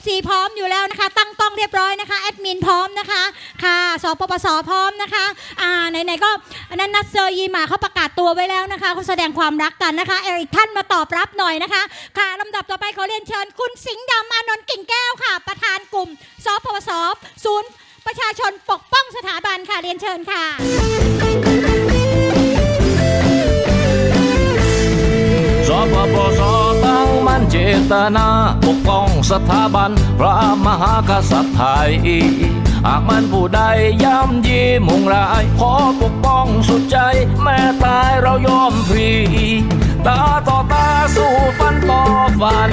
FC พร้อมอยู่แล้วนะคะ ตั้งกล้องเรียบร้อยนะคะแอดมินพร้อมนะคะค่ะสปปสพร้อมนะคะอ่าไหนๆก็อันนั้นนัดเซอร์ยีหมาเขาประกาศตัวไว้แล้วนะคะเขาแสดงความรักกันนะคะเอริกท่านมาตอบรับหน่อยนะคะ ค่ะลำดับต่อไปขอเรียนเชิญ คุณสิงห์ดำอานนท์กิ่งแก้วค่ะ ประธานกลุ่มสปปสศูนย์ประชาชนปกป้องสถาบันค่ะเรียนเชิญค่ะ สปปสตั้งมั่ นเจตนาปกป้องสถาบันพระมหากษัตริย์ไทย หากมันผู้ใดย่ำยีมุงร้าย ขอปกป้องสุดใจ แม้ตายเรายอมพรีตาต่อตาสู้ฟันต่อฟัน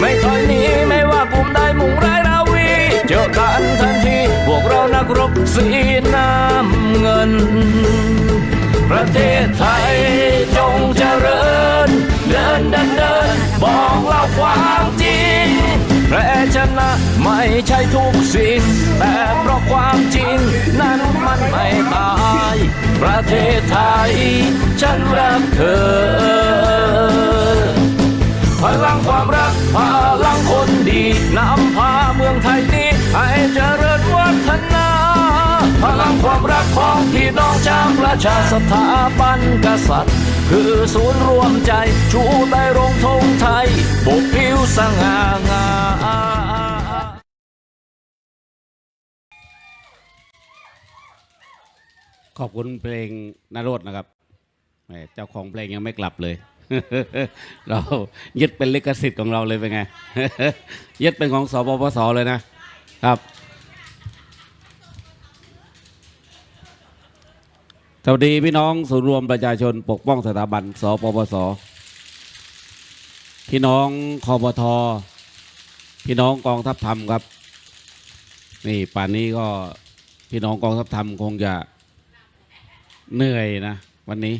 ไม่ถอยหนีไม่ว่ากลุ่มใดมุงร้ายราวี เจอกันทันทีพวกเรานักรบสีน้ำเงิน ประเทศไทย ไม่ตาย ประเทศไทย ฉันรักเธอ พลังความรัก พลังคนดีนำพาเมืองไทยนี้ให้เจริญวัฒนา พลังความรักของพี่น้องชาวประชาสถาบันกษัตริย์ คือศูนย์รวมใจ ชูใต้รงธงไทยปกผิวสง่างาม ขอบคุณเพลงนารดนะครับแหมเจ้าของเพลงยังไม่กลับเลย เรายึดเป็นลิขสิทธิ์ของเราเลยเป็นไง ยึดเป็นของสปปสเลยนะครับ สวัสดีพี่น้องศูนย์รวมประชาชนปกป้องสถาบัน สปปส พี่น้องคอปท พี่น้องกองทัพธรรมครับ นี่ป่านนี้ก็พี่น้องกองทัพธรรมคงจะ เหนื่อยนะ วันนี้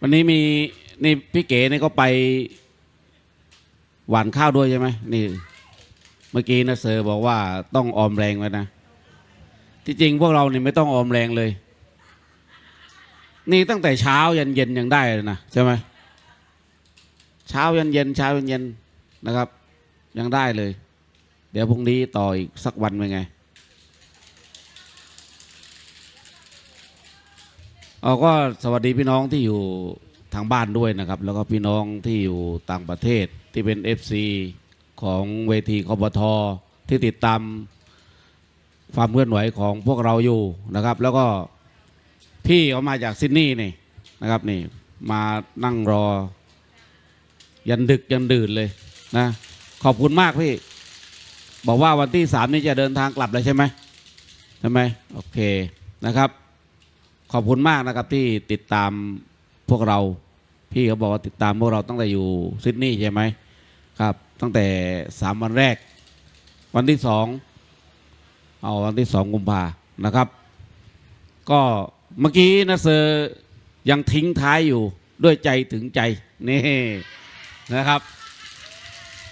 วันนี้มีนี่พี่เก๋นี่ก็ไป หวานข้าวด้วยใช่ไหมนี่ เมื่อกี้นะเซอร์บอกว่าต้องออมแรงไว้นะ ที่จริงพวกเราเนี่ไม่ต้องออมแรงเลย นี่ตั้งแต่เช้ายันเย็นยังได้เลยนะใช่ไหมเช้ายันเย็นเช้ายันเย็นนะครับ ยังได้เลย เดี๋ยวพรุ่งนี้ต่ออีกสักวันเป็นไง เอาก็สวัสดีพี่น้องที่อยู่ทางบ้านด้วยนะครับ แล้วก็พี่น้องที่อยู่ต่างประเทศที่เป็น FC ของเวทีคอปทที่ติดตามความเคลื่อนไหวของพวกเราอยู่นะครับ แล้วก็พี่เขามาจากซิดนีย์นี่นะครับนี่มานั่งรอ ยันดึกยันดื่นเลยนะขอบคุณมากพี่ บอกว่าวันที่สามนี้จะเดินทางกลับเลยใช่ไหมใช่ไหมโอเคนะครับ ขอบคุณมากนะครับที่ติดตามพวกเรา พี่เขาบอกว่าติดตามพวกเราตั้งแต่อยู่ซิดนีย์ใช่ไหมครับ ตั้งแต่สามวันแรก วันที่สองเอาวันที่สองกุมภานะครับ ก็เมื่อกี้นะเซอร์ยังทิ้งท้ายอยู่ด้วยใจถึงใจนี่นะครับ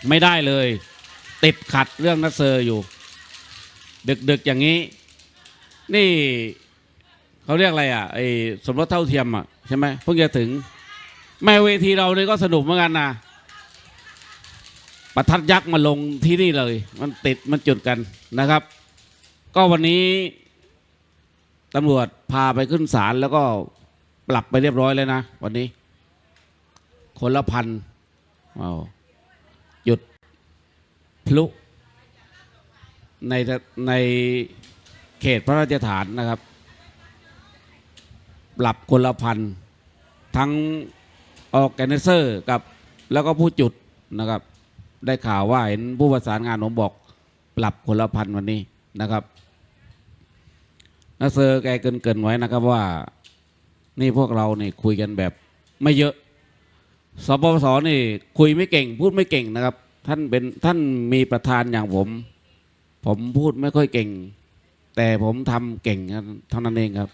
ไม่ได้เลย ติดขัดเรื่องนัสเซอร์อยู่ ดึกๆอย่างนี้ นี่ เขาเรียกอะไรอะไอ้สมรสเท่าเทียมอะใช่ไหมเพิ่งจะถึงแม่เวทีเราเนี่ยก็สนุกเหมือนกันนะประทัดยักษ์มาลงที่นี่เลย มันติดมันจุดกันนะครับ ก็วันนี้ตำรวจพาไปขึ้นศาลแล้วก็ปรับไปเรียบร้อยแล้วนะวันนี้ คนละพันเอาหยุดพลุในในเขตพระราชฐานนะครับ ปรับคนละพันทั้งออกแกเนเซอร์กับแล้วก็ผู้จุดนะครับ ได้ข่าวว่าเห็นผู้ประสานงานผมบอกปรับคนละพันวันนี้นะครับนักเซอร์แกเกินเกินไว้นะครับว่า นี่พวกเราเนี่คุยกันแบบไม่เยอะสปปสนี่คุยไม่เก่ง พูดไม่เก่งนะครับ ท่านเป็นท่านมีประธานอย่างผม ผมพูดไม่ค่อยเก่ง แต่ผมทำเก่งเท่านั้นเองครับ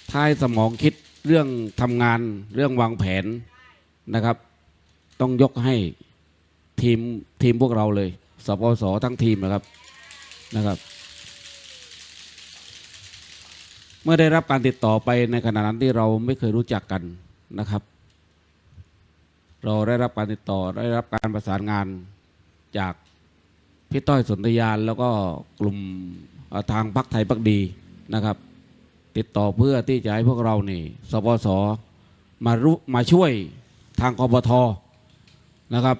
ถ้า ให้สมองคิดเรื่องทำงานเรื่องวางแผนนะครับ ต้องยกให้ทีมทีมพวกเราเลยสปสทั้งทีมนะครับนะครับ เมื่อได้รับการติดต่อไปในขณะนั้นที่เราไม่เคยรู้จักกันนะครับ เราได้รับการติดต่อได้รับการประสานงานจากพี่ต้อยสนธยานแล้วก็กลุ่มทางพักไทยพักดีนะครับ ติดต่อเพื่อที่จะให้พวกเรานี่สปสมารุมาช่วยทางกบทนะครับ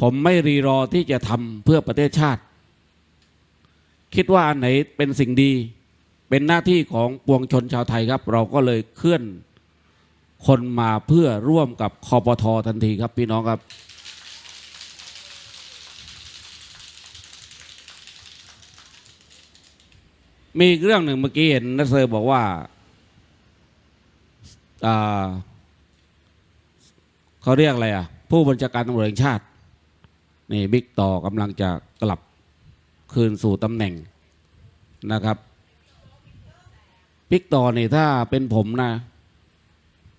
ผมไม่รีรอที่จะทำเพื่อประเทศชาติ คิดว่าอันไหนเป็นสิ่งดี เป็นหน้าที่ของปวงชนชาวไทยครับ เราก็เลยเคลื่อนคนมาเพื่อร่วมกับคอปททันทีครับพี่น้องครับ มีอีกเรื่องหนึ่งเมื่อกี้เห็นนัสเซอร์บอกว่าอ่าเขาเรียกอะไรอะ ผู้บัญชาการตำรวจแห่งชาติ นี่บิ๊กต่อกำลังจะกลับคืนสู่ตำแหน่งนะครับบิ๊กต่อนี่ถ้าเป็นผมนะ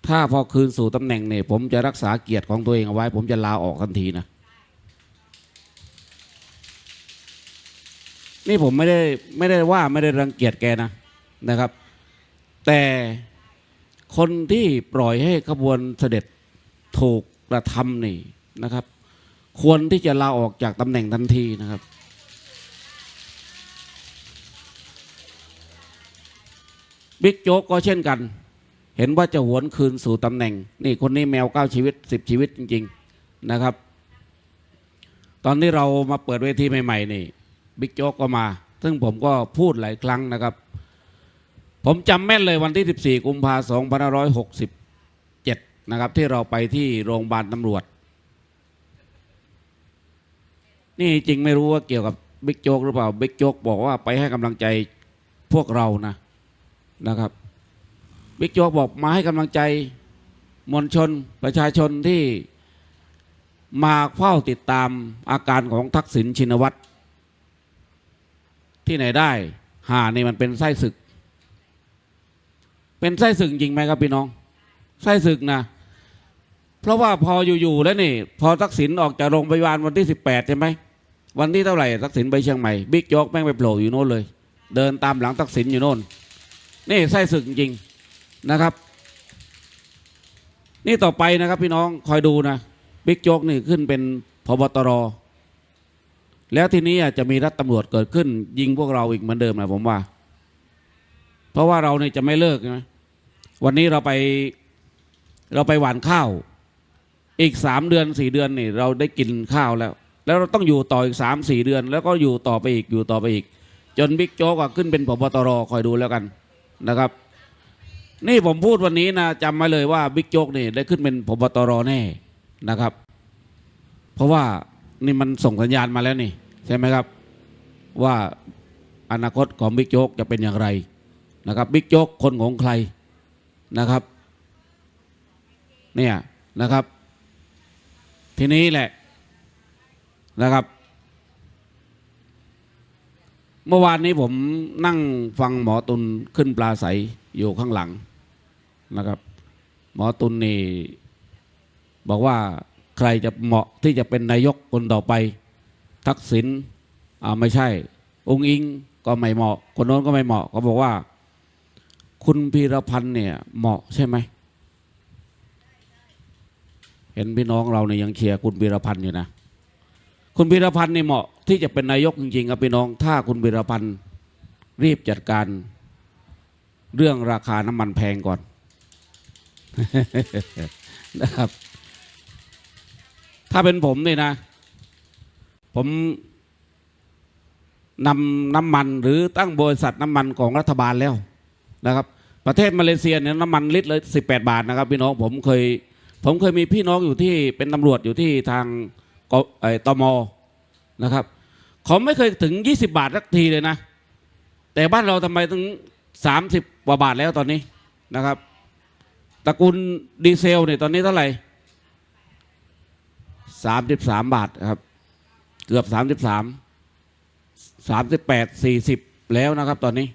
ถ้าพอคืนสู่ตำแหน่งเนี่ยผมจะรักษาเกียรติของตัวเองเอาไว้ ผมจะลาออกทันทีนะ นี่ผมไม่ได้ไม่ได้ว่าไม่ได้รังเกียจแกนะนะครับ แต่คนที่ปล่อยให้ขบวนเสด็จถูกกระทำนี่นะครับ ควรที่จะลาออกจากตำแหน่งทันทีนะครับ บิ๊กโจ๊กก็เช่นกัน เห็นว่าจะหวนคืนสู่ตำแหน่ง นี่คนนี้แมวเก้าชีวิตสิบชีวิตจริง ๆนะครับ ตอนที่เรามาเปิดเวทีใหม่ ๆ นี่ บิ๊กโจ๊กก็มา ซึ่งผมก็พูดหลายครั้งนะครับ ผมจำแม่นเลยวันที่ 14 กุมภาพันธ์2567 นะครับ ที่เราไปที่โรงพยาบาลตำรวจ นี่จริงไม่รู้ว่าเกี่ยวกับบิ๊กโจ๊กหรือเปล่าบิ๊กโจ๊กบอกว่าไปให้กำลังใจพวกเรานะนะครับบิ๊กโจ๊กบอกมาให้กำลังใจมวลชนประชาชนที่มาเฝ้าติดตามอาการของทักษิณชินวัตร ที่ไหนได้หานี่มันเป็นไส้ศึก เป็นไส้ศึกจริงไหมครับพี่น้องไส้ศึกนะ เพราะว่าพออยู่ๆแล้วนี่ พอทักษิณออกจากโรงพยาบาลวันที่18ใช่ไหมวันที่เท่าไหร่ทักษิณไปเชียงใหม่บิ๊กโจ๊กแม่งไปโผล่อยู่โน่นเลย เดินตามหลังทักษิณอยู่โน่น นี่ไส้ศึกจริงนะครับ นี่ต่อไปนะครับพี่น้องคอยดูนะบิ๊กโจ๊กนี่ขึ้นเป็นพบตร แล้วทีนี้อาจจะมีรัฐตำรวจเกิดขึ้น ยิงพวกเราอีกเหมือนเดิมนะผมว่า เพราะว่าเราเนี่ยจะไม่เลิกนะวันนี้เราไปเราไปหวานข้าว อีกสามเดือนสี่เดือนนี่เราได้กินข้าวแล้ว แล้วเราต้องอยู่ต่ออีกสามสี่เดือน แล้วก็อยู่ต่อไปอีกอยู่ต่อไปอีก จนบิ๊กโจ๊กขึ้นเป็นพบตรคอยดูแล้วกันนะครับ นี่ผมพูดวันนี้นะจำไว้เลยว่าบิ๊กโจ๊กนี่ได้ขึ้นเป็นพบตรแน่นะครับ เพราะว่า นี่มันส่งสัญญาณมาแล้วนี่ ใช่ไหมครับ ว่าอนาคตของบิ๊กโจ๊กจะเป็นอย่างไรนะครับบิ๊กโจ๊กคนของใครนะครับเนี่ยนะครับ ทีนี้แหละนะครับ เมื่อวานนี้ผมนั่งฟังหมอตุลขึ้นปลาใสอยู่ข้างหลังนะครับ หมอตุลนี่บอกว่า ใครจะเหมาะที่จะเป็นนายกคนต่อไป ทักษิณไม่ใช่ องค์อิงก็ไม่เหมาะ คนโน้นก็ไม่เหมาะเขาบอกว่า คุณพีรพันธ์เนี่ยเหมาะใช่ไหมเห็นพี่น้องเราเนี่ยยังเชียร์คุณพีรพันธ์อยู่นะคุณพีรพันธ์นี่เหมาะที่จะเป็นนายกจริงๆครับพี่น้อง ถ้าคุณพีรพันธ์รีบจัดการเรื่องราคาน้ำมันแพงก่อนนะครับ ถ้าเป็นผมนี่นะ ผมนำน้ำมันหรือตั้งบริษัทน้ำมันของรัฐบาลแล้วนะครับ ประเทศมาเลเซียเนี่ยน้ำมันลิตรเละสิบแปดบาทนะครับ พี่น้องผมเคย ผมเคยมีพี่น้องอยู่ที่เป็นตำรวจอยู่ที่ทางไอ้ตมนะครับเขาไม่เคยถึง 20 บาทสักทีเลยนะ แต่บ้านเราทำไมถึง 30กว่าบาทแล้วตอนนี้นะครับตระกูลดีเซลเนี่ยตอนนี้เท่าไหร่ สามสิบสามบาทครับ เกือบสามสิบสามสามสิบแปดสี่สิบแล้วนะครับตอนนี้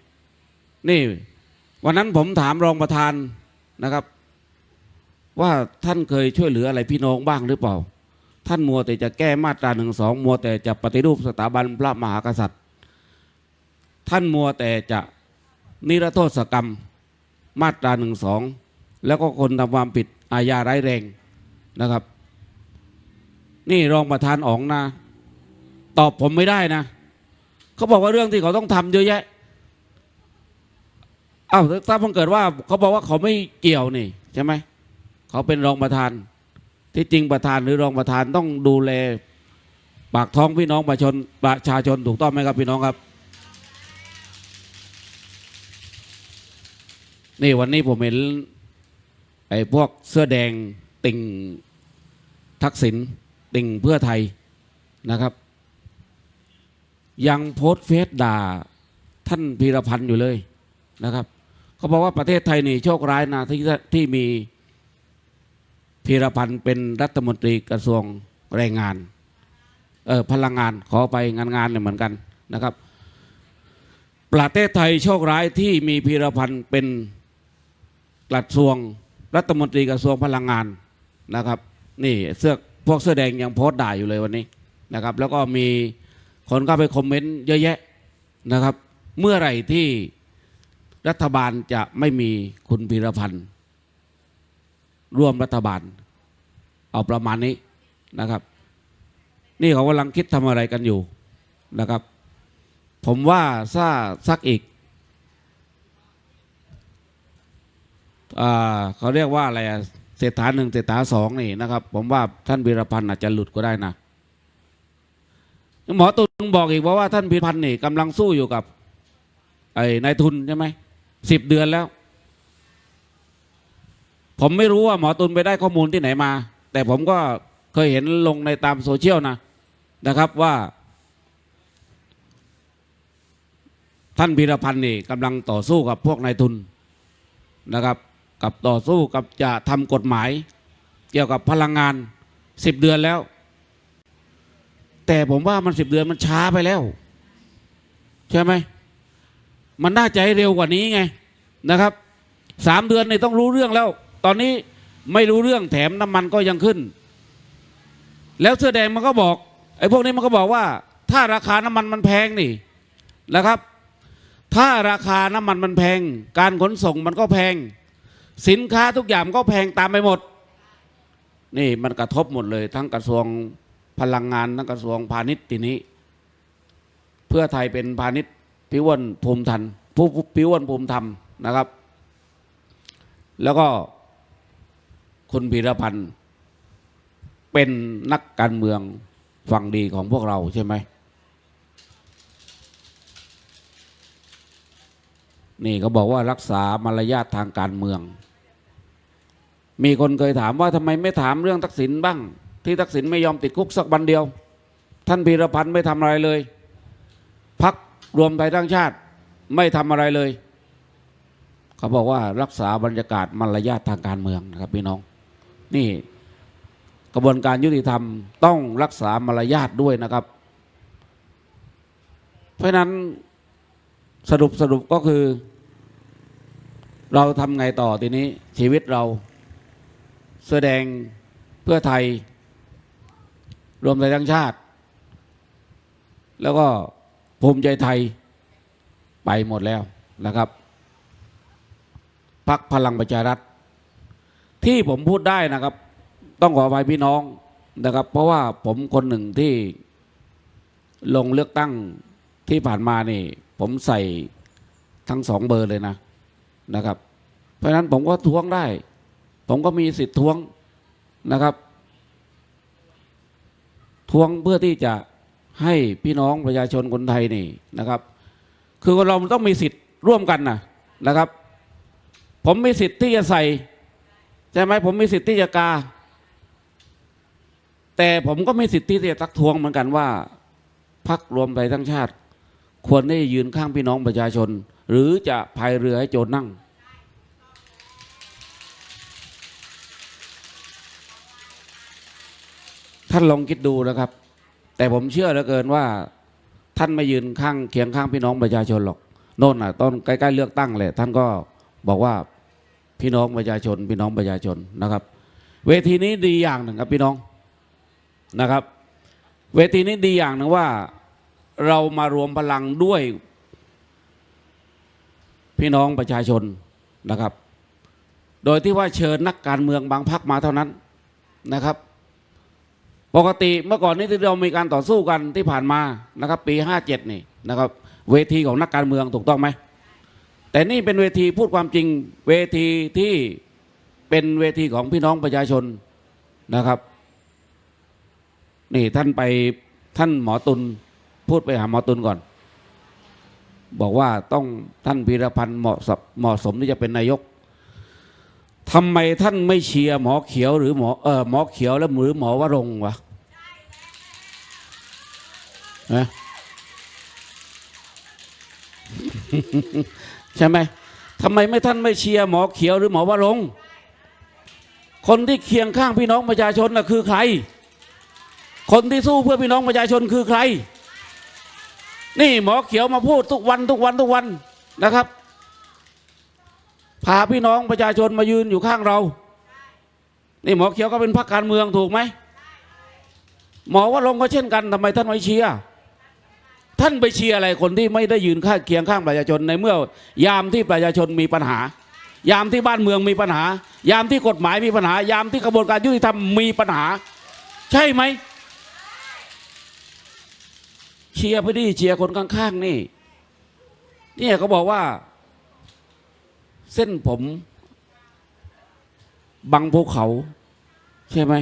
นี่ วันนั้นผมถามรองประธานนะครับ ว่าท่านเคยช่วยเหลืออะไรพี่น้องบ้างหรือเปล่า ท่านมัวแต่จะแก้มาตราหนึ่งสองมัวแต่จะปฏิรูปสถาบันพระมหากษัตริย์ ท่านมัวแต่จะนิรโทษกรรมมาตราหนึ่งสองแล้วก็คนทำความผิดอาญาร้ายแรงนะครับ นี่รองประธานอ๋องนะ ตอบผมไม่ได้นะเขาบอกว่าเรื่องที่เขาต้องทำเยอะแยะอ้าวถ้าเพิ่งเกิดว่าเขาบอกว่าเขาไม่เกี่ยวนี่ใช่ไหมเขาเป็นรองประธาน ที่จริงประธานหรือรองประธานต้องดูแลปากท้องพี่น้องประชาชนประชาชนถูกต้องไหมครับพี่น้องครับ นี่วันนี้ผมเห็นไอ้พวกเสื้อแดงติ่งทักษิณ ติ่งเพื่อไทยนะครับ ยังโพสเฟซด่าท่านพีรพันธ์อยู่เลยนะครับเขาบอกว่าประเทศไทยนี่โชคร้ายนะที่ที่มีพีรพันธ์เป็นรัฐมนตรีกระทรวงแรงงานเออพลังงานขอไปงานงานเนี่ยเหมือนกันนะครับ ประเทศไทยโชคร้ายที่มีพีรพันธ์เป็นกระทรวงรัฐมนตรีกระทรวงพลังงานนะครับ นี่เสื้อ พวกเสื้อแดงยังโพสต์ด่าอยู่เลยวันนี้นะครับ แล้วก็มีคนเข้าไปคอมเมนต์เยอะแยะนะครับ เมื่อไหร่ที่รัฐบาลจะไม่มีคุณพีรพันธ์ร่วมรัฐบาล เอาประมาณนี้นะครับ นี่เขากำลังคิดทำอะไรกันอยู่นะครับ ผมว่าถ้าสักอีกอ่าเขาเรียกว่าอะไรอะ เศรษฐาหนึ่งเศรษฐาสองนี่นะครับ ผมว่าท่านวีรพันธ์อาจจะหลุดก็ได้นะหมอตุลบอกอีกว่าว่าท่านพีรพันธ์นี่กำลังสู้อยู่กับไอ้นายทุนใช่ไหมสิบเดือนแล้ว ผมไม่รู้ว่าหมอตุลไปได้ข้อมูลที่ไหนมา แต่ผมก็เคยเห็นลงในตามโซเชียลนะนะครับว่า ท่านพีรพันธ์นี่กำลังต่อสู้กับพวกนายทุนนะครับ กับต่อสู้กับจะทำกฎหมาย เกี่ยวกับพลังงานสิบเดือนแล้ว แต่ผมว่ามันสิบเดือนมันช้าไปแล้ว ใช่ไหม มันน่าจะให้เร็วกว่านี้ไงนะครับสามเดือนนี่ต้องรู้เรื่องแล้ว ตอนนี้ไม่รู้เรื่องแถมน้ำมันก็ยังขึ้น แล้วเสื้อแดงมันก็บอกไอ้พวกนี้มันก็บอกว่า ถ้าราคาน้ำมันมันแพงนี่นะครับ ถ้าราคาน้ำมันมันแพง การขนส่งมันก็แพง สินค้าทุกอย่างก็แพงตามไปหมด นี่มันกระทบหมดเลย ทั้งกระทรวงพลังงานทั้งกระทรวงพาณิชย์ทีนี้ เพื่อไทยเป็นพาณิชย์พิวนภูมิทันผู้พิวนภูมิธรรมนะครับ แล้วก็คุณพีรพันธ์เป็นนักการเมืองฝั่งดีของพวกเราใช่ไหมนี่เขาบอกว่ารักษามารยาททางการเมือง มีคนเคยถามว่าทำไมไม่ถามเรื่องทักษิณบ้าง ที่ทักษิณไม่ยอมติดคุกสักวันเดียว ท่านพีรพันธ์ไม่ทำอะไรเลยพักรวมไทยทั้งชาติไม่ทำอะไรเลย เขาบอกว่ารักษาบรรยากาศมารยาททางการเมืองนะครับพี่น้อง นี่กระบวนการยุติธรรมต้องรักษามารยาทด้วยนะครับ เพราะฉะนั้นสรุปสรุปก็คือ เราทำไงต่อทีนี้ชีวิตเรา เสื้อแดงเพื่อไทย รวมไทยทั้งชาติ แล้วก็ภูมิใจไทยไปหมดแล้วนะครับพักพลังประชารัฐ ที่ผมพูดได้นะครับ ต้องขออภัยพี่น้องนะครับ เพราะว่าผมคนหนึ่งที่ลงเลือกตั้งที่ผ่านมานี่ ผมใส่ทั้งสองเบอร์เลยนะนะครับ เพราะฉะนั้นผมก็ท้วงได้ ผมก็มีสิทธิ์ท้วงนะครับ ท้วงเพื่อที่จะให้พี่น้องประชาชนคนไทยนี่นะครับ คือเราต้องมีสิทธิ์ร่วมกันนะนะครับ ผมมีสิทธิ์ที่จะใส่ใช่ไหมผมมีสิทธิ์ที่จะกา แต่ผมก็มีสิทธิ์ที่จะตักท้วงเหมือนกันว่าพักรวมไทยทั้งชาติ ควรได้ยืนข้างพี่น้องประชาชน หรือจะพายเรือให้โจรนั่ง ท่านลองคิดดูนะครับ แต่ผมเชื่อเหลือเกินว่า ท่านไม่ยืนข้างเคียงข้างพี่น้องประชาชนหรอกโน่นน่ะตอนใกล้ๆเลือกตั้งเลยท่านก็บอกว่าพี่น้องประชาชน พี่น้องประชาชนนะครับ เวทีนี้ดีอย่างหนึ่งครับพี่น้องนะครับ เวทีนี้ดีอย่างหนึ่งว่าเรามารวมพลังด้วย พี่น้องประชาชนนะครับ โดยที่ว่าเชิญนักการเมืองบางพรรคมาเท่านั้นนะครับ ปกติเมื่อก่อนนี้ที่เรามีการต่อสู้กันที่ผ่านมานะครับ ปี 57 นี่นะครับ เวทีของนักการเมืองถูกต้องไหมแต่นี่เป็นเวทีพูดความจริงเวทีที่เป็นเวทีของพี่น้องประชาชนนะครับ นี่ท่านไปท่านหมอตุลพูดไปหาหมอตุลก่อน บอกว่าต้องท่านพีรพันธ์เหมาะสมเหมาะสมที่จะเป็นนายก ทำไมท่านไม่เชียร์หมอเขียวหรือหมอเออหมอเขียวแล้วหรือหมอวรงวะนะใช่ไหมทำไมไม่ท่านไม่เชียร์หมอเขียวหรือหมอวรงค์คนที่เคียงข้างพี่น้องประชาชนน่ะคือใคร คนที่สู้เพื่อพี่น้องประชาชนคือใคร นี่หมอเขียวมาพูดทุกวันทุกวันทุกวันนะครับ พาพี่น้องประชาชนมายืนอยู่ข้างเรา นี่หมอเขียวก็เป็นพรรคการเมืองถูกไหม หมอว่าลงค์ก็เช่นกันทำไมท่านไม่เชียร์ ท่านไปเชียร์อะไรคนที่ไม่ได้ยืนข้างเคียงข้างประชาชนในเมื่อยามที่ประชาชนมีปัญหา ยามที่บ้านเมืองมีปัญหา ยามที่กฎหมายมีปัญหา ยามที่กระบวนการยุติธรรมมีปัญหา ใช่ไหม เชียร์ไปดิเชียร์คนข้างๆนี่ เนี่ยเขาบอกว่า เส้นผม บังภูเขา ใช่ไหม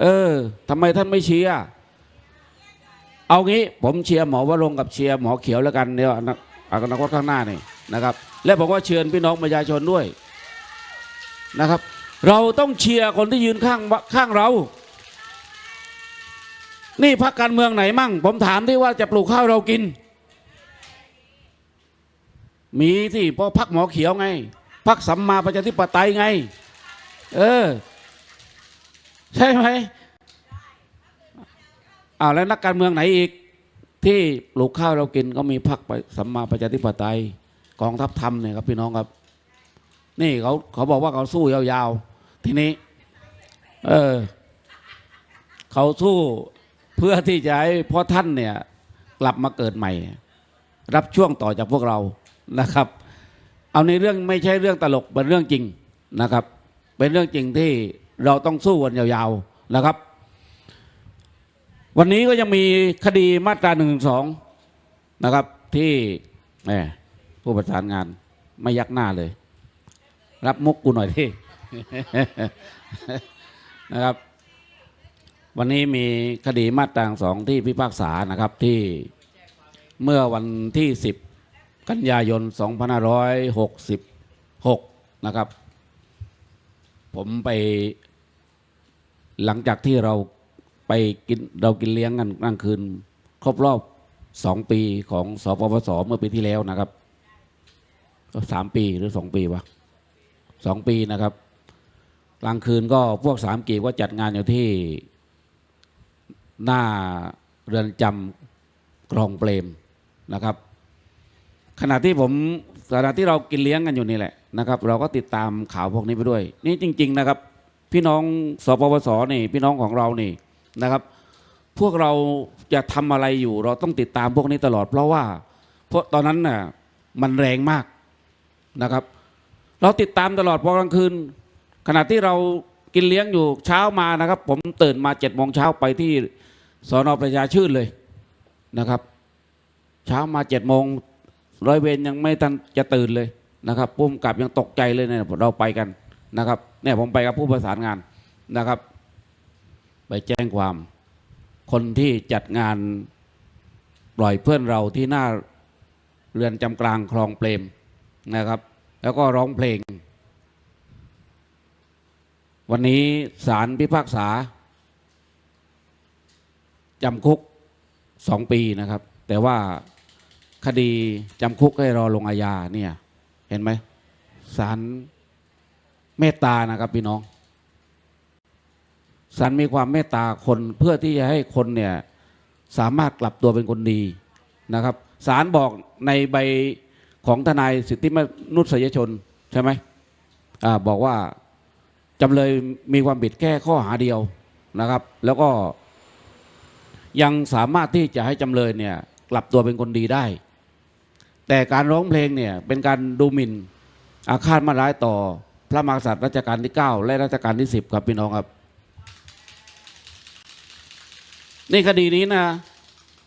เออทำไมท่านไม่เชียร์เอางี้ ผมเชียร์หมอวรงกับเชียร์หมอเขียวแล้วกันเดี๋ยวอนาอนาคตข้างหน้านี่นะครับ และผมก็เชิญพี่น้องประชาชนด้วยนะครับ เราต้องเชียร์คนที่ยืนข้างข้างเรา นี่พักการเมืองไหนมั่ง ผมถามที่ว่าจะปลูกข้าวเรากิน มีที่พราะพักหมอเขียวไงพักสัมมาประชาธิปไตยไง เออ ใช่ไหมอ้าวแล้วนักการเมืองไหนอีก ที่ปลูกข้าวเรากินก็มีพักสัมมาประชาธิปไตยกองทัพธรรมเนี่ยครับพี่น้องครับ นี่เขาเขาบอกว่าเขาสู้ยาวๆ ทีนี้ เออเขาสู้เพื่อที่จะให้พ่อท่านเนี่ย กลับมาเกิดใหม่ รับช่วงต่อจากพวกเรา นะครับ เอาในเรื่องไม่ใช่เรื่องตลกเป็นเรื่องจริงนะครับ เป็นเรื่องจริงที่เราต้องสู้กันยาวๆนะครับ วันนี้ก็ยังมีคดีมาตราหนึ่งสองนะครับ ที่ผู้ประสานงานไม่ยักหน้าเลย รับมุกกูหน่อยที่นะครับ วันนี้มีคดีมาตราสองที่พิพากษานะครับที่เมื่อวันที่10 กันยายน 2566 นะครับ ผมไปหลังจากที่เราไปกินเรากินเลี้ยงกันกลางคืน ครบรอบสองปีของสปปสเมื่อปีที่แล้วนะครับ ก็สามปีหรือสองปีวะสองปีนะครับ กลางคืนก็พวกสามกีก็จัดงานอยู่ที่หน้าเรือนจำกรองเปรมนะครับ ขณะที่ผมขณะที่เรากินเลี้ยงกันอยู่นี่แหละนะครับ เราก็ติดตามข่าวพวกนี้ไปด้วย นี่จริง ๆนะครับ พี่น้องสปปสนี่ พี่น้องของเรานี่นะครับ พวกเราจะทำอะไรอยู่ เราต้องติดตามพวกนี้ตลอด เพราะว่าเพราะตอนนั้นน่ะมันแรงมากนะครับ เราติดตามตลอดพอกลางคืน ขณะที่เรากินเลี้ยงอยู่เช้ามานะครับ ผมตื่นมาเจ็ดโมงเช้าไปที่สอนอประชาชื่นเลยนะครับ เช้ามาเจ็ดโมง ร้อยเวรยังไม่ทันจะตื่นเลยนะครับพุ่มกับยังตกใจเลยเนี่ยเราไปกันนะครับเนี่ยผมไปกับผู้ประสานงานนะครับ ไปแจ้งความ คนที่จัดงานปล่อยเพื่อนเราที่หน้าเรือนจำกลางคลองเปรมนะครับ แล้วก็ร้องเพลง วันนี้ศาลพิพากษาจำคุกสองปีนะครับ แต่ว่า คดีจำคุกให้รอลงอาญาเนี่ย เห็นไหมศาลเมตตานะครับพี่น้องศาลมีความเมตตาคนเพื่อที่จะให้คนเนี่ยสามารถกลับตัวเป็นคนดีนะครับศาลบอกในใบของทนายสิทธิมนุษยชนใช่ไหมอบอกว่าจำเลยมีความผิดแค่ข้อหาเดียวนะครับ แล้วก็ยังสามารถที่จะให้จำเลยเนี่ยกลับตัวเป็นคนดีได้ แต่การร้องเพลงเนี่ยเป็นการดูหมิ่นอาฆาตมาร้ายต่อ พระมหากษัตริย์รัชกาลที่ 9 และรัชกาลที่ 10 ครับพี่น้องครับนี่คดีนี้นะ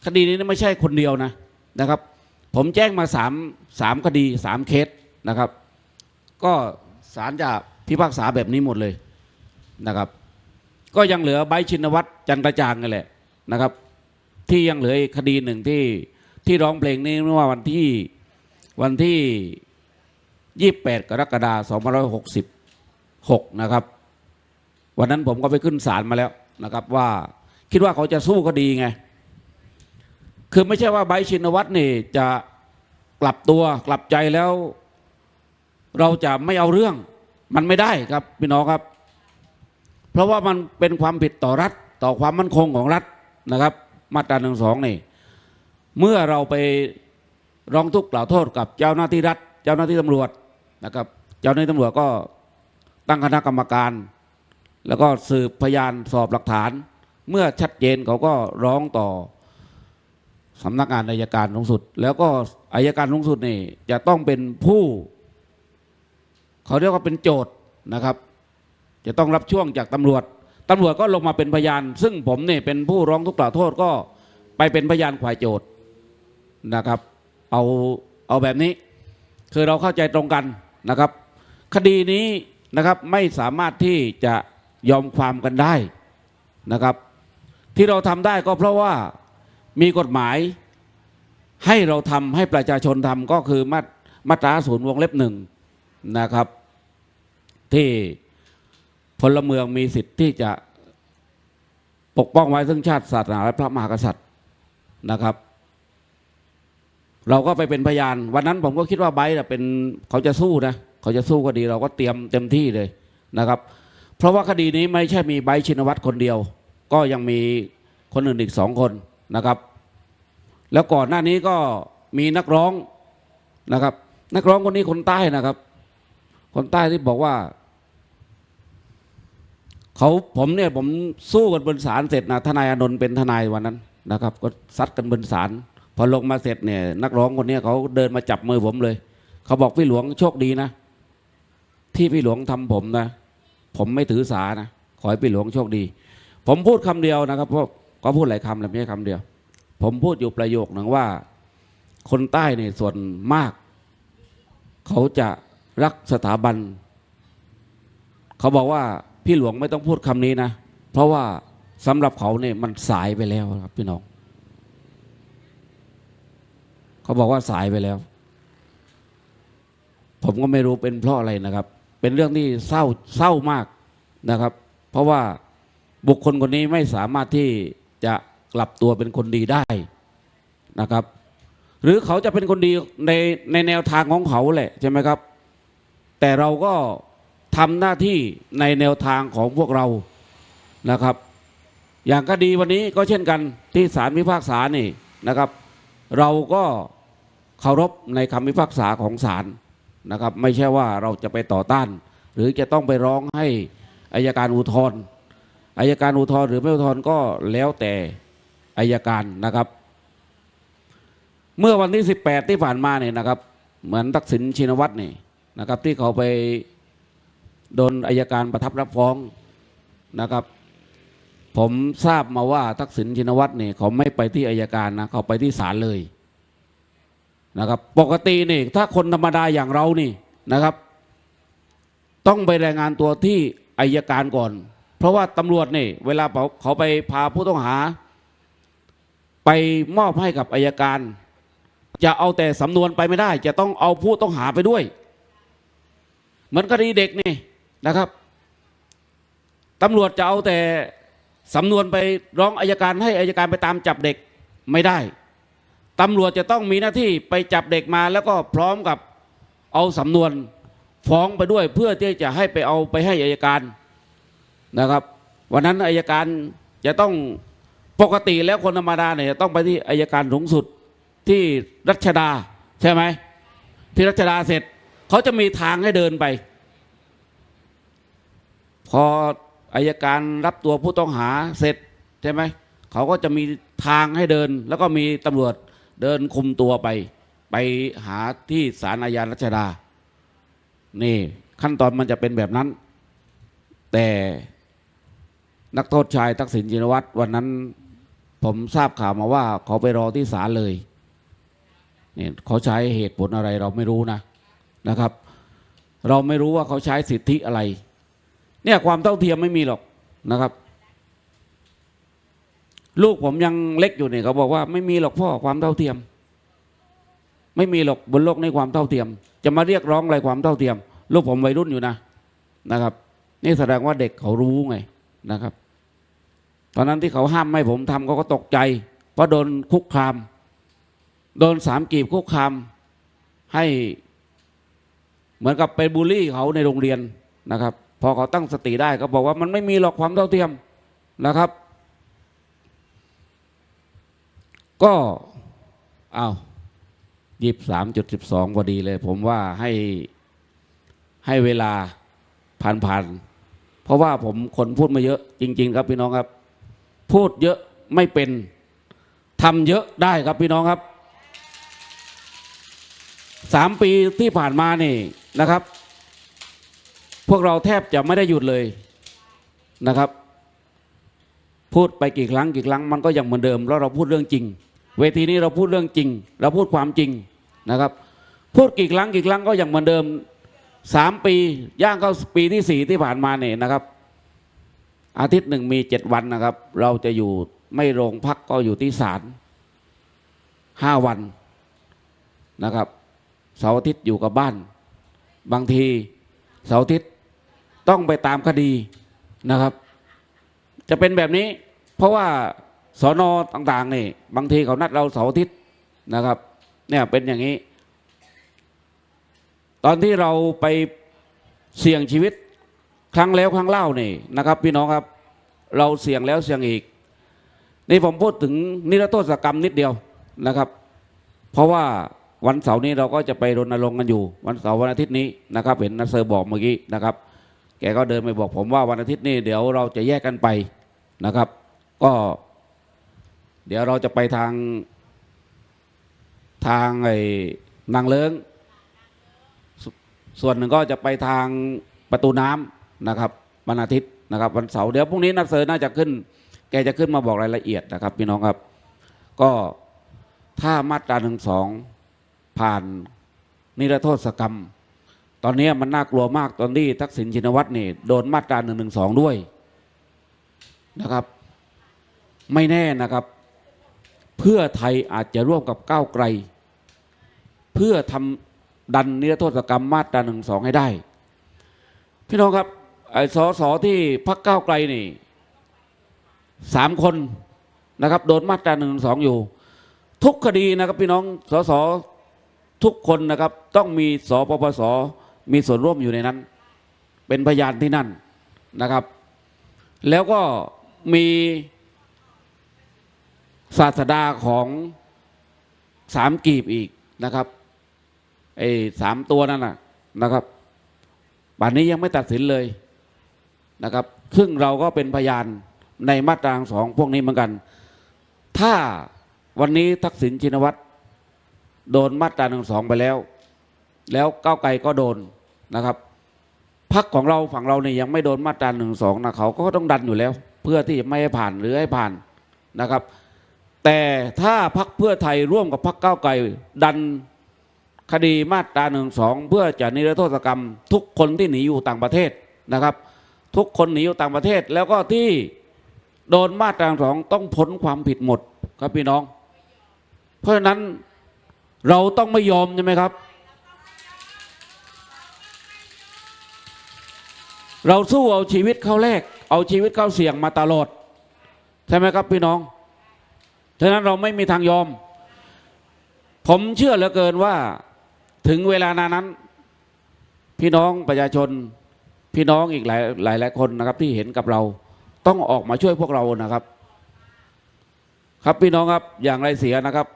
คดีนี้ไม่ใช่คนเดียวนะนะครับ ผมแจ้งมาสามสามคดีสามเคสนะครับ ก็ศาลจะพิพากษาแบบนี้หมดเลยนะครับ ก็ยังเหลือใบชินวัตรจันทระจางนั่นแหละนะครับ ที่ยังเหลืออีกคดีหนึ่งที่ ที่ร้องเพลงนี้เมื่อวันที่วันที่ 28 กรกฎาคม2566 นะครับ วันนั้นผมก็ไปขึ้นศาลมาแล้วนะครับ ว่าคิดว่าเขาจะสู้คดีไง คือไม่ใช่ว่าไบชินวัตรนี่จะกลับตัวกลับใจแล้ว เราจะไม่เอาเรื่อง มันไม่ได้ครับพี่น้องครับ เพราะว่ามันเป็นความผิดต่อรัฐ ต่อความมั่นคงของรัฐนะครับ มาตราหนึ่งสองนี่ เมื่อเราไปร้องทุกข์กล่าวโทษกับเจ้าหน้าที่รัฐ เจ้าหน้าที่ตำรวจนะครับ เจ้าหน้าที่ตำรวจก็ตั้งคณะกรรมการ แล้วก็สืบพยานสอบหลักฐาน เมื่อชัดเจนเขาก็ร้องต่อสำนักงานอายการสูงสุด แล้วก็อายการสูงสุดนี่จะต้องเป็นผู้เขาเรียกว่าเป็นโจทย์นะครับ จะต้องรับช่วงจากตำรวจตำรวจก็ลงมาเป็นพยาน ซึ่งผมเนี่ยเป็นผู้ร้องทุกข์กล่าวโทษก็ไปเป็นพยานฝ่ายโจทย์ นะครับ เอาเอาแบบนี้ คือเราเข้าใจตรงกันนะครับ คดีนี้นะครับไม่สามารถที่จะยอมความกันได้นะครับ ที่เราทำได้ก็เพราะว่ามีกฎหมาย ให้เราทำให้ประชาชนทำก็คือมามาตราศูนย์วงเล็บหนึ่งนะครับ ที่พลเมืองมีสิทธิ์ที่จะปกป้องไว้ซึ่งชาติศาสนาและพระมหากษัตริย์นะครับ เราก็ไปเป็นพยาน วันนั้นผมก็คิดว่าไบร์ทเป็นเขาจะสู้นะเขาจะสู้ก็ดีเราก็เตรียมเต็มที่เลยนะครับ เพราะว่าคดีนี้ไม่ใช่มีไบร์ทชินวัตรคนเดียว ก็ยังมีคนอื่นอีกสองคนนะครับ แล้วก่อนหน้านี้ก็มีนักร้องนะครับ นักร้องคนนี้คนใต้นะครับ คนใต้ที่บอกว่าเขาผมเนี่ยผมสู้กันบนศาลเสร็จนะทนายอนนท์เป็นทนายวันนั้นนะครับ ก็ซัดกันบนศาล พอลงมาเสร็จเนี่ย นักร้องคนนี้เขาเดินมาจับมือผมเลย เขาบอกพี่หลวงโชคดีนะ ที่พี่หลวงทำผมนะ ผมไม่ถือสานะ ขอให้พี่หลวงโชคดี ผมพูดคำเดียวนะครับเพราะก็พูดหลายคำแหละไม่ใช่คำเดียว ผมพูดอยู่ประโยคหนึ่งว่า คนใต้ในยส่วนมาก เขาจะรักสถาบัน เขาบอกว่าพี่หลวงไม่ต้องพูดคำนี้นะ เพราะว่าสำหรับเขาเนี่ยมันสายไปแล้วครับพี่น้อง เขาบอกว่าสายไปแล้ว ผมก็ไม่รู้เป็นเพราะอะไรนะครับ เป็นเรื่องที่เศร้าเศร้ามากนะครับ เพราะว่าบุคคลคนนี้ไม่สามารถที่จะกลับตัวเป็นคนดีได้นะครับ หรือเขาจะเป็นคนดีในในแนวทางของเขาแหละใช่ไหมครับ แต่เราก็ทำหน้าที่ในแนวทางของพวกเรานะครับ อย่างคดีวันนี้ก็เช่นกันที่ศาลพิพากษานี่นะครับ เราก็ เคารพในคำพิพากษาของศาลนะครับ ไม่ใช่ว่าเราจะไปต่อต้าน หรือจะต้องไปร้องให้อายการอุทธรณ์อายการอุทธรณ์หรือไม่อุทธรณ์ก็แล้วแต่อายการนะครับ เมื่อวันที่ 18 ที่ผ่านมาเนี่ยนะครับ เหมือนทักษิณชินวัตรนี่นะครับ ที่เขาไปโดนอายการประทับรับฟ้องนะครับ ผมทราบมาว่าทักษิณชินวัตรเนี่ยเขาไม่ไปที่อายการนะเขาไปที่ศาลเลย นะครับ ปกตินี่ถ้าคนธรรมดาอย่างเรานี่นะครับ ต้องไปรายงานตัวที่อายการก่อน เพราะว่าตำรวจนี่ เวลาเขาไปพาผู้ต้องหา ไปมอบให้กับอายการ จะเอาแต่สำนวนไปไม่ได้ จะต้องเอาผู้ต้องหาไปด้วย เหมือนคดีเด็กนี่นะครับตำรวจจะเอาแต่สำนวนไปร้องอายการให้อายการไปตามจับเด็กไม่ได้ ตำรวจจะต้องมีหน้าที่ไปจับเด็กมาแล้วก็พร้อมกับเอาสำนวนฟ้องไปด้วยเพื่อที่จะให้ไปเอาไปให้อายการนะครับ วันนั้นอายการจะต้องปกติแล้วคนธรรมดาเนี่ยจะต้องไปที่อายการสูงสุดที่รัชดาใช่ไหมที่รัชดาเสร็จเขาจะมีทางให้เดินไป พออายการรับตัวผู้ต้องหาเสร็จใช่ไหมเขาก็จะมีทางให้เดิน แล้วก็มีตำรวจ เดินคุมตัวไป ไปหาที่ศาลอาญารัชดา นี่ขั้นตอนมันจะเป็นแบบนั้น แต่นักโทษชายทักษิณชินวัตรวันนั้นผมทราบข่าวมาว่าเขาไปรอที่ศาลเลยเนี่ยเขาใช้เหตุผลอะไรเราไม่รู้นะนะครับ เราไม่รู้ว่าเขาใช้สิทธิอะไร เนี่ยความเท่าเทียมไม่มีหรอกนะครับ ลูกผมยังเล็กอยู่เนี่ยเขาบอกว่าไม่มีหรอกพ่อความเท่าเทียม ไม่มีหรอกบนโลกในความเท่าเทียม จะมาเรียกร้องอะไรความเท่าเทียม ลูกผมวัยรุ่นอยู่นะนะครับ นี่แสดงว่าเด็กเขารู้ไงนะครับ ตอนนั้นที่เขาห้ามไม่ผมทำเขาก็ตกใจ เพราะโดนคุกคาม โดนสามกีบคุกคามให้เหมือนกับไปบูลลี่เขาในโรงเรียนนะครับ พอเขาตั้งสติได้ก็บอกว่ามันไม่มีหรอกความเท่าเทียมนะครับ ก็เอายี่สามจุดสิบสองพอดีเลย ผมว่าให้ให้เวลาผ่านๆ เพราะว่าผมคนพูดมาเยอะ จริง ๆ ครับพี่น้องครับ พูดเยอะไม่เป็นทำเยอะได้ครับพี่น้องครับสามปีที่ผ่านมานี่นะครับ พวกเราแทบจะไม่ได้หยุดเลยนะครับ พูดไปกี่ครั้งกี่ครั้งมันก็ยังเหมือนเดิม แล้วเราพูดเรื่องจริง เวทีนี้เราพูดเรื่องจริง เราพูดความจริงนะครับ พูดกี่ครั้งกี่ครั้งก็อยังเหมือนเดิมสามปีย่างเข้าปีที่สี่ที่ผ่านมาเนี่ยนะครับ อาทิตย์หนึ่งมีเจ็ดวันนะครับ เราจะอยู่ไม่โรงพักก็อยู่ที่ศาลห้าวันนะครับเสาร์อาทิตย์อยู่กับบ้าน บางทีเสาร์อาทิตย์ต้องไปตามคดีนะครับ จะเป็นแบบนี้เพราะว่า สอนอต่างๆนี่บางทีเขานัดเราเสาร์อาทิตย์นะครับ เนี่ยเป็นอย่างนี้ ตอนที่เราไปเสี่ยงชีวิตครั้งแล้วครั้งเล่านี่นะครับ พี่น้องครับ เราเสี่ยงแล้วเสี่ยงอีก นี่ผมพูดถึงนิรโทษกรรมนิดเดียวนะครับ เพราะว่าวันเสาร์นี้เราก็จะไปรณรงค์กันอยู่ วันเสาร์วันอาทิตย์นี้นะครับ เห็นนัสเซอร์บอกเมื่อกี้นะครับ แกก็เดินไปบอกผมว่าวันอาทิตย์นี้เดี๋ยวเราจะแยกกันไปนะครับ ก็ เดี๋ยวเราจะไปทางทางไอ้นางเลิ้งสส่วนหนึ่งก็จะไปทางประตูน้ำนะครับวันอาทิตย์นะครับวันเสาร์เดี๋ยวพรุ่งนี้นักเซอร์น่าจะขึ้น แกจะขึ้นมาบอกรายละเอียดนะครับ พี่น้องครับ ก็ถ้ามาตราหนึ่งสองผ่านนิรโทษกรรม ตอนนี้มันน่ากลัวมากตอนที่ทักษิณชินวัตรนี่โดนมาตราหนึ่งหนึ่งสองด้วยนะครับ ไม่แน่นะครับ เพื่อไทยอาจจะร่วมกับก้าวไกล เพื่อทำดันนิรโทษกรรมมาตราหนึ่งสองให้ได้ พี่น้องครับไอ้สอสอที่พักก้าวไกลนี่สามคนนะครับโดนมาตราหนึ่งสองอยู่ ทุกคดีนะครับพี่น้องสสทุกคนนะครับ ต้องมีสปปสมีส่วนร่วมอยู่ในนั้น เป็นพยานที่นั่นนะครับ แล้วก็มี ศาสดาของสามกีบอีกนะครับไอ้สามตัวนั่นนะนะครับป่านนี้ยังไม่ตัดสินเลยนะครับ ซึ่งเราก็เป็นพยานในมาตราสองพวกนี้เหมือนกัน ถ้าวันนี้ทักษิณชินวัตรโดนมาตราหนึ่งสองไปแล้ว แล้วก้าวไกลก็โดนนะครับพักของเราฝั่งเราเนี่ยยังไม่โดนมาตราหนึ่งสองนะเขาก็ต้องดันอยู่แล้ว เพื่อที่ไม่ให้ผ่านหรือให้ผ่านนะครับ แต่ถ้าพักเพื่อไทยร่วมกับพักก้าไกลดันคดีมาตราหนึ่งสองเพื่อจะนิรโทษกรรม ทุกคนที่หนีอยู่ต่างประเทศนะครับ ทุกคนหนีอยู่ต่างประเทศ แล้วก็ที่โดนมาตราสองต้องพ้นความผิดหมดครับพี่น้อง เพราะฉะนั้นเราต้องไม่ยอมใช่ไหมครับ เราสู้เอาชีวิตเข้าแลกเอาชีวิตเข้าเสี่ยงมาตลอด ใช่ไหมครับพี่น้อง ฉะนั้นเราไม่มีทางยอม ผมเชื่อเหลือเกินว่าถึงเวลานานั้น พี่น้องประชาชน พี่น้องอีกหลายหลายหลายคนนะครับ ที่เห็นกับเราต้องออกมาช่วยพวกเรานะครับ ครับพี่น้องครับอย่างไรเสียนะครับ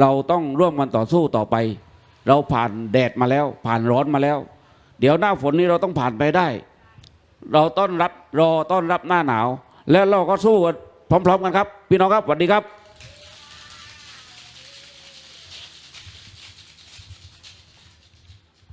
เราต้องร่วมกันต่อสู้ต่อไป เราผ่านแดดมาแล้ว ผ่านร้อนมาแล้ว เดี๋ยวหน้าฝนนี้เราต้องผ่านไปได้ เราต้อนรับรอต้อนรับหน้าหนาว แล้วเราก็สู้พร้อม ๆ กันครับ พี่น้องครับสวัสดีครับ